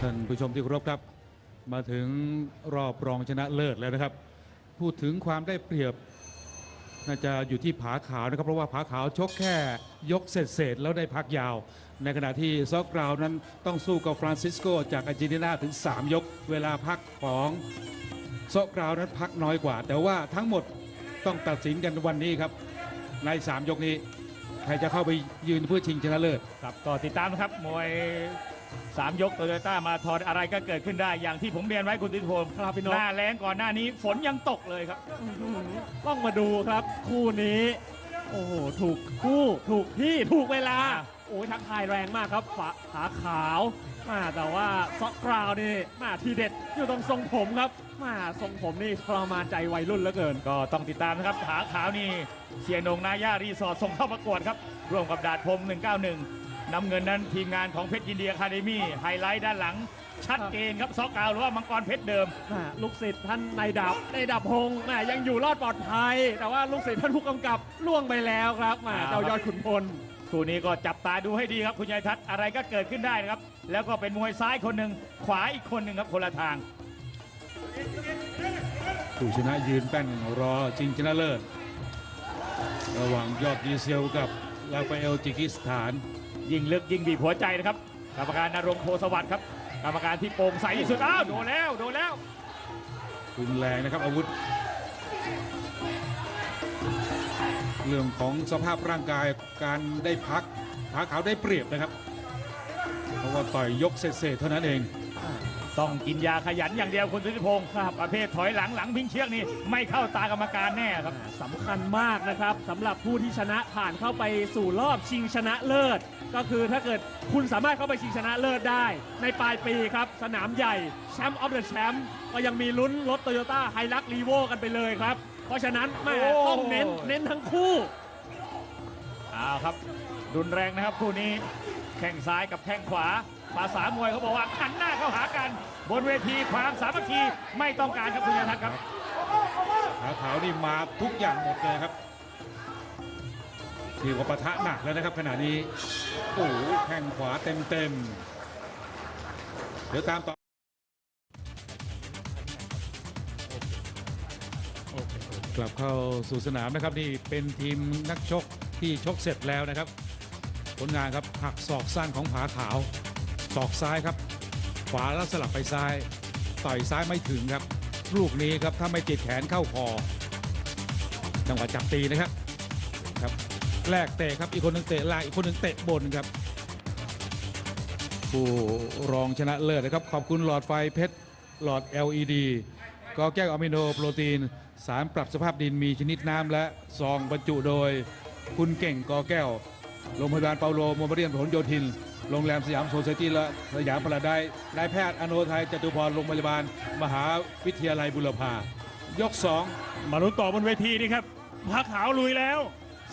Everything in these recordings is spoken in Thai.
ท่านผู้ชมที่เคารพครับ มาถึงรอบรองชนะเลิศแล้วนะครับ พูดถึงความได้เปรียบ น่าจะอยู่ที่ผาขาวนะครับ เพราะว่าผาขาวชกแค่ยกเศษเศษแล้วได้พักยาว ในขณะที่ซอกราวนั้นต้องสู้กับฟรานซิสโกจากอาร์เจนตินาถึง 3 ยก เวลาพักของซอกกราวนั้นพักน้อยกว่า แต่ว่าทั้งหมดต้องตัดสินกันวันนี้ครับ ใน 3 ยกนี้ ใครจะเข้าไปยืนเพื่อชิงชนะเลิศครับก็ติดตามนะครับมวย 3ยกโตโยต้ามาทอนอะไรก็เกิดขึ้นได้อย่างที่ผมเรียนไว้คุณติพงศ์ครับพี่นหกน้าแรงก่อนหน้านี้ฝนยังตกเลยครับอื้อหือต้องมาดูครับ คู่นี้ โอ้โห ถูกคู่ถูกที่ถูกเวลา โอ้ยทักทายแรงมากครับฝาขาขาวมาแต่ว่าซอกกราวนี่มาทีเด็ดอยู่ตรงทรงผมครับมาทรงผมนี่ทรมานใจวัยรุ่นเหลือเกิน ก็ต้องติดตามนะครับขาขาวนี่เชียร์นงนาย่ารีสอร์ทส่งเข้าประกวดครับ ร่วมกับดาดพรม191 น้ำเงินนั้นทีมงานของเพชรยินเดียคาเดมี่ไฮไลท์ด้านหลัง ชัดเจนครับซอกกาวหรือว่ามังกรเพชรเดิมแม่ลูกศิษย์ท่านนายดับนายดับพงษ์แม่ยังอยู่รอดปลอดภัย แต่ว่าลูกศิษย์ท่านผู้กำกับล่วงไปแล้วครับแม่ครับเจ้ายอดขุนพล คู่นี้ก็จับตาดูให้ดีครับคุณยายทัศน์อะไรก็เกิดขึ้นได้นะครับ แล้วก็เป็นมวยซ้ายคนหนึ่งขวาอีกคนหนึ่งครับคนละทาง ผู้ชนะยืนแป้นรอชิงชนะเลิศ ระหว่างยอดดีเซลกับลาฟาเอลจิกิสถาน ยิ่งลึกยิ่งบีบหัวใจนะครับกรรมการนรงค์โพสวัสดิ์ครับกรรมการที่โปร่งใสที่สุดอ้าวโดนแล้วโดนแล้วรุนแรงนะครับอาวุธ เรื่องของสภาพร่างกายการได้พักขาขาวได้เปรียบนะครับ เพราะว่าต่อยยกเศษๆเท่านั้นเอง ต้องกินยาขยันอย่างเดียวคุณสุทธิพงศ์ครับประเภทถอยหลังหลังพิงเชือกนี่ไม่เข้าตากรรมการแน่ครับสำคัญมากนะครับสำหรับผู้ที่ชนะผ่านเข้าไปสู่รอบชิงชนะเลิศ ก็คือถ้าเกิดคุณสามารถเข้าไปชิงชนะเลิศได้ ในปลายปีครับ สนามใหญ่แชมป์ออฟเดอะแชมป์ก็ยังมีลุ้นรถโตโยต้าไฮลักรีโวกันไปเลยครับ เพราะฉะนั้นแม่โอ้ต้องเน้นเน้นทั้งคู่เอาครับรุนแรงนะครับคู่นี้แข้งซ้ายกับแข้งขวา ภาษามวยเขาบอกว่าหันหน้าเข้าหากัน บนเวทีความสามัคคีไม่ต้องการครับคุณยทัศน์ครับขาขาวนี่มาทุกอย่างหมดเลยครับถือว่าปะทะหนักแล้วนะครับขณะนี้โอ้โหแข้งขวาเต็มๆเดี๋ยวตามต่อกลับเข้าสู่สนามนะครับนี่เป็นทีมนักชกที่ชกเสร็จแล้วนะครับ ผลงานครับหักศอกสั้นของผาขาว ศอกซ้ายครับ ขวาแล้วสลับไปซ้าย ต่อยซ้ายไม่ถึงครับ ลูกนี้ครับถ้าไม่ติดแขนเข้าคอจังหวะจับตีนะครับครับแลกเตะครับอีกคนหนึ่งเตะล่างอีกคนหนึ่งเตะบนครับ ผู้รองชนะเลิศนะครับ ขอบคุณหลอดไฟเพชรหลอด LED กอแก้วอะมิโนโปรตีน สารปรับสภาพดินมีชนิดน้ำและซองบรรจุโดย คุณเก่งกอแก้ว โรงพยาบาลเปาโลโมบเรียนผลโยธิน โรงแรมสยามโซเซตี้และสยามพาราไดซ์นายแพทย์อโนไทยจตุพรโรงพยาบาล มหาวิทยาลัยบุรพา ยก 2 มาลุ้นต่อบนเวทีนี่ครับผาขาวลุยแล้ว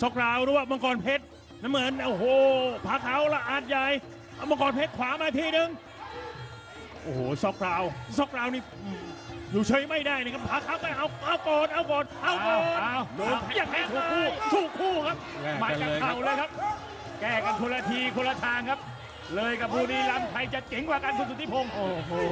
ซอกราวหรือว่ามังกรเพชรน้ำเหมือนโอ้โหผาขาวละอาดใหญ่เอามังกรเพชรขวามาทีหนึ่งโอ้โหซอกราวซอกราวนี่อืมอยู่เฉยไม่ได้นะครับผาขาวก็เอาเอาก่อนเอาก่อนเอาก่อนเอาโดนเอาอย่างนี้ถูถูกกคู่คู่ถูกคู่ครับแลกมากันจากเลยครัเข่าบเลยครับ แก้กันคนละทีคนละทางครับ เลยกับบุรีรัมย์ใครจะเจ๋งกว่ากันคุณสุทธิพงศ์โอ้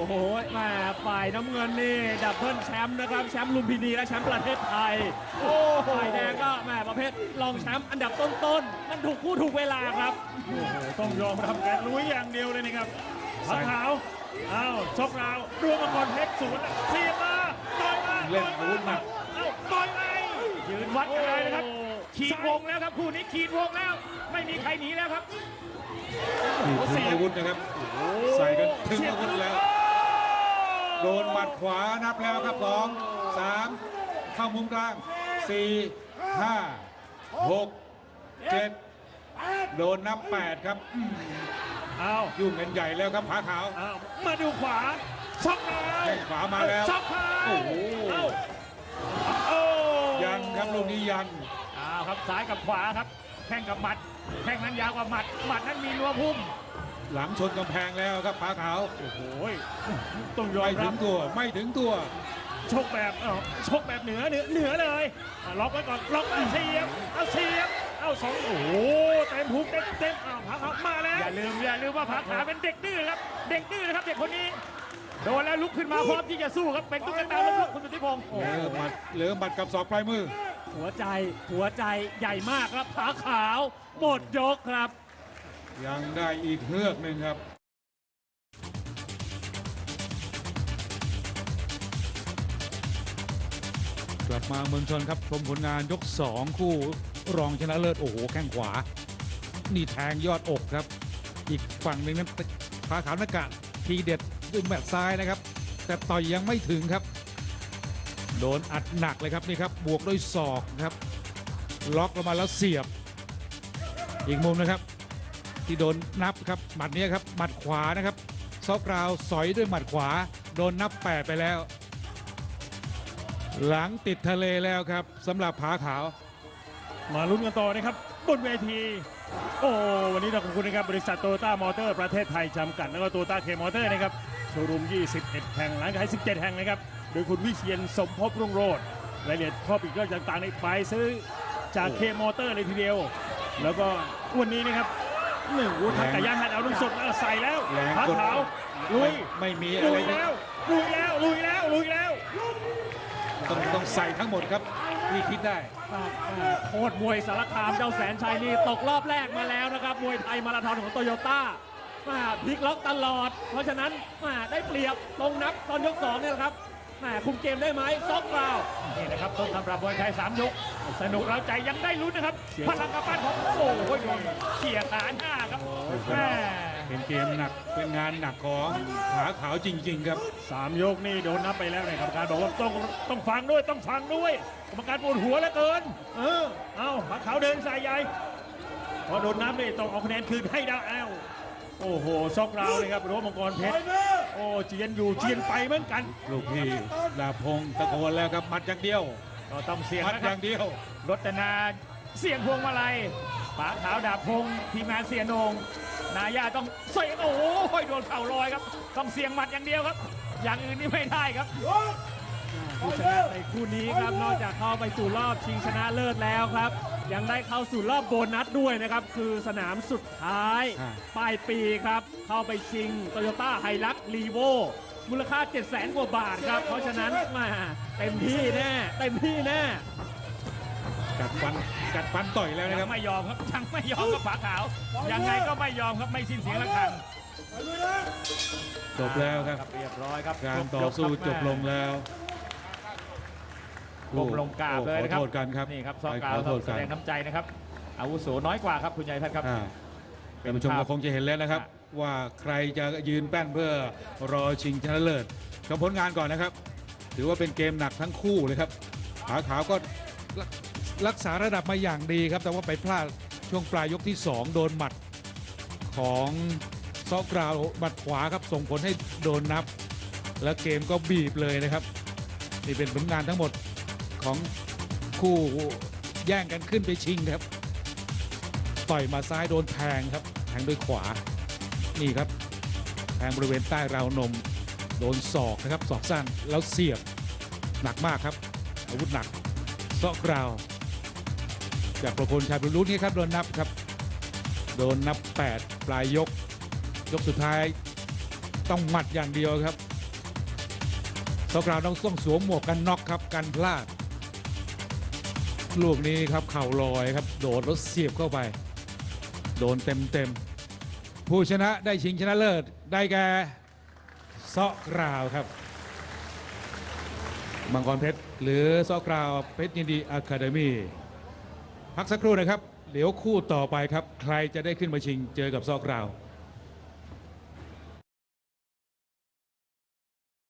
โหแม่ฝ่ายน้ำเงินนี่ดับเบิลแชมป์นะครับแชมป์ลุมพินีและแชมป์ประเทศไทยโอ้โหฝ่ายแดงก็แม่ประเภทรองแชมป์อันดับต้นๆมันถูกคู่ถูกเวลาครับโอ้โหต้องยอมรับแกลุยอย่างเดียวเลยนะครับผาขาวเอาซอกราวรวมมังกรเพชรสวนเสียบมาต่อยมาเล่นอาวุธหนักเอาต่อยไป ยืนวัดกันเลยนะครับโอ้ขีดวงแล้วครับคู่นี้ขีดวงแล้ว ไม่มีใครหนีแล้วครับนี่ถึงอาวุธนะครับ ใส่กันถึงอาวุธแล้ว โดนหมัดขวานับแล้วครับสองสามเข้ามุมกลางสี่ห้าหกเจ็ดโดนนับแปดครับอืมเอายุ่งกันใหญ่แล้วครับผาขาวเอามาดูขวาช็อกแล้วแข้งขวามาแล้วช็อกแล้วโอ้โหเอาโอ้ยัง ครับลูกนี้ยังเอาครับซ้ายกับขวาครับแข้งกับหมัดแข้งนั้นยาวกว่าหมัดหมัดนั้นมีนัวพุ่ม หลังชนกำแพงแล้วครับผาขาวโอ้โหต้องยอไม่มถึรังบตัวไม่ถึงตัวชกแบบเอ้าชกแบบเหนือเหนือเหนือเลยอะล็อกไว้ก่อนล็อกเอาเสียบเอาเสียบเอาสองโอ้โหเต็มพุกเต็มเต็มอ้าวพักเอามาแล้วอย่าลืมอย่าลืมว่าผาขาวเป็นเด็กดื้อครับ เด็กดื้อนะครับเด็กคนนี้โดนแล้วลุกขึ้นมาพร้อมที่จะสู้ครับเป็นตุ๊กตาลูกคุณสุทธิพงศ์ เหลือหมัดเหลือหมัดกับศอกปลายมือ หัวใจหัวใจใหญ่มากครับผาขาวหมดยกครับ ยังได้อีกเฮือกหนึ่งครับ กลับมาเมืองชนครับ ชมผลงานยก 2 คู่รองชนะเลิศโอ้โหแข้งขวา นี่แทงยอดอกครับ อีกฝั่งหนึ่งนั้นขาขาวนากะทีเด็ดด้วยแมตซ้ายนะครับ แต่ต่อยยังไม่ถึงครับ โดนอัดหนักเลยครับนี่ครับบวกด้วยศอกครับ ล็อกลงมาแล้วเสียบ อีกมุมนะครับ ที่โดนนับครับหมัดนี้ครับหมัดขวานะครับซอกราวสอยด้วยหมัดขวา โดนนับแปดไปแล้ว หลังติดทะเลแล้วครับสำหรับผาขาว มาลุ้นกันต่อนะครับ บนเวที โอ้วันนี้ต้องขอบคุณนะครับ บริษัทโตต้ามอเตอร์ประเทศไทยจำกัดแล้วก็โตต้าเคมอเตอร์นะครับโชว์รูม 21 แห่งร้านขาย 17 แห่งนะครับ โดยคุณวิเชียนสมภพรุ่งโรจน์รายละเอียดข้อปิดก็ต่างๆในไปซื้อจากเคมอเตอร์เลยทีเดียว แล้วก็วันนี้นะครับหนึ่งวุฒิไก่ย่างหัดเอาน้ำสดมาใส่แล้วแรงผากดขาวลุยไม่มีอะลุไรยแล้วลุยแล้วลุยแล้วลุยแล้วต้องต้องใส่ทั้งหมดครับที่คิดได้โคตรมวยสารคามเจ้าแสนชัยนี่ตกรอบแรกมาแล้วนะครับ มวยไทยมาราธอนของโตโยต้ามาพลิกล็อกตลอด เพราะฉะนั้นมาได้เปรียบตรงนับตอนยกสองเนี่ยนะครับ แหมคุมเกมได้ไหมซอกกราวนี่นะครับต้นตำรับมวยไทยสามยก สนุกเราใจยังได้ลุ้นนะครับ พลังกำปั้นของโอ้โหโดนเขี่ยขาหน้าครับแม่เป็นเกมหนักเป็นงานหนักของผาขาวจริง ๆ ครับสามยกนี่โดนนับไปแล้วเนี่ยกรรมการบอกว่าต้องต้องฟังด้วยต้องฟังด้วยกรรมการปวดหัวเหลือเกิน เออเอาผาขาวเดินสายใหญ่พอโดนนับนี่ต้องเอาคะแนนคืนให้ได้แล้ว โอ้โหซอกราวเลยครับรั้วมังกรเพชรโอ้เจียนอยู่เจียนไปเหมือนกันลูกพี่ดาบพงศ์ตะโกนแล้วครับมัดอย่างเดียวก็ต้องเสี่ยงมัดนะอครัย่าบงเดียวรจนาเสี่ยงพวงมาลัยป๋าขาวดาบพงศ์ทีมงานเสียโหนงนายาต้องเสี่ยงโอ้โหโดนเข่าลอยครับ ต้องเสี่ยงหมัดอย่างเดียวครับ อย่างอื่นนี่ไม่ได้ครับ ผู้ชนะในคู่นี้ครับ นอกจากเข้าไปสู่รอบชิงชนะเลิศแล้วครับ ยังได้เข้าสู่รอบโบนัสด้วยนะครับ คือสนามสุดท้าย อ่า ปลายปีครับ เข้าไปชิงโตโยต้าไฮลักรีโวมูลค่า 7 0 0 0 0 0 กว่าบาทครับ เพราะฉะนั้นมาเต็มที่แน่เต็มที่แน่กัดฟันกัดฟันต่อยแล้วนะคยัรับ งไม่ยอมครับยังไม่ยอมครับป๋าขาว ยังไงก็ไม่ยอมครับไม่สิ้นเสียงระฆังจบแล้วครับ เรียบร้อยครับการต่อสู้จบลงแล้ว ก้มลงกราบเลยนะครับขอโทษกันครับนี่ครับซอกไปกาวขอโทษแสกันดงน้ำใจนะครับ อาวุโสน้อยกว่าครับคุณใหญ่ทัศน์ครับอ่าท่านผู้ชมก็คงจะเห็นแล้วนะครับ ว่าใครจะยืนแป้นเพื่อรอชิงชนะเลิศชมผลงานก่อนนะครับ ถือว่าเป็นเกมหนักทั้งคู่เลยครับขาขาวก็รักรักษาระดับมาอย่างดีครับ แต่ว่าไปพลาดช่วงปลายยกที่ 2 โดนหมัดของซอกกราวหมัดขวาครับส่งผลให้โดนนับ แล้วเกมก็บีบเลยนะครับ นี่เป็นผลงานทั้งหมด ของคู่แย่งกันขึ้นไปชิงครับ ต่อยมาซ้ายโดนแทงครับ แทงด้วยขวา นี่ครับ แทงบริเวณใต้ราวนม โดนศอกนะครับศอกสั้นแล้วเสียบหนักมากครับ อาวุธหนักซอกราวจากประพลชายบรรลุนี่ครับโดนนับครับ โดนนับ 8 ปลายยก ยกสุดท้ายต้องหมัดอย่างเดียวครับซอกราวต้องต้องสวมหมวกกันน็อกครับกันพลาด ลูกนี้ครับเข่าลอยครับ โดดแล้วเสียบเข้าไป โดนเต็มเต็มผู้ชนะได้ชิงชนะเลิศ ได้แก่ซาะกราวครับมังกรเพชรหรือซาะกราวเพชรยินดีอะคาเดมี่พักสักครู่นะครับ เดี๋ยวคู่ต่อไปครับ ใครจะได้ขึ้นมาชิงเจอกับซาะกราว